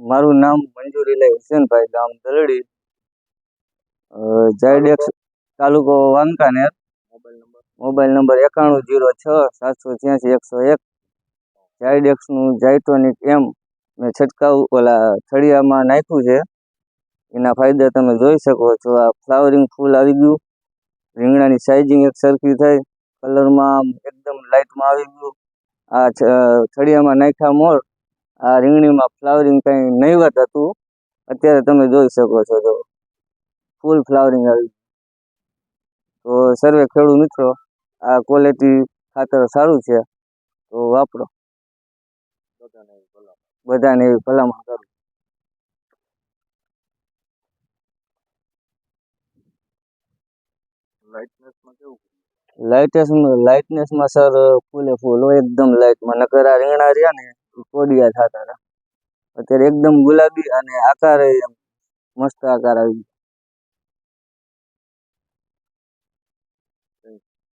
મારું નામ મંજુરીલાલ હુસેનભાઈ, ગામ દલડી. જાયડેક્સ તાલુકો વાંકાનેર. મોબાઈલ નંબર એકાણું જીરો છ, સાતસો છ્યાસી, એકસો એક. જાયડેક્સનું જાયટોનિક એમ મેં છંટકાવ, ઓલા થળિયામાં નાખ્યું છે. એના ફાયદા તમે જોઈ શકો છો. આ ફ્લાવરિંગ ફૂલ આવી ગયું. રીંગણાની સાઇઝિંગ એક સરખી થઈ. કલરમાં એકદમ લાઇટમાં આવી ગયું. આ થળિયામાં નાખ્યા મોર આ રીંગણીમાં ફ્લાવરિંગ કંઈ નહીવત હતું. અત્યારે તમે જોઈ શકો છો જો ફૂલ ફ્લાવરિંગ આવી તો સર્વે ખેડૂત મિત્રો, આ ક્વોલિટી ખાતર સારું છે, તો વાપરો. બધાને એવી ભલામણ કરું. લાઇટેસમાં લાઇટનેસમાં સર ફૂલે ફૂલ એકદમ લાઇટમાં નકર આ રીંગણા રહ્યા ને કોડિયા થતા હતા. અત્યારે એકદમ ગુલાબી અને આકાર એમ, મસ્ત આકાર આવી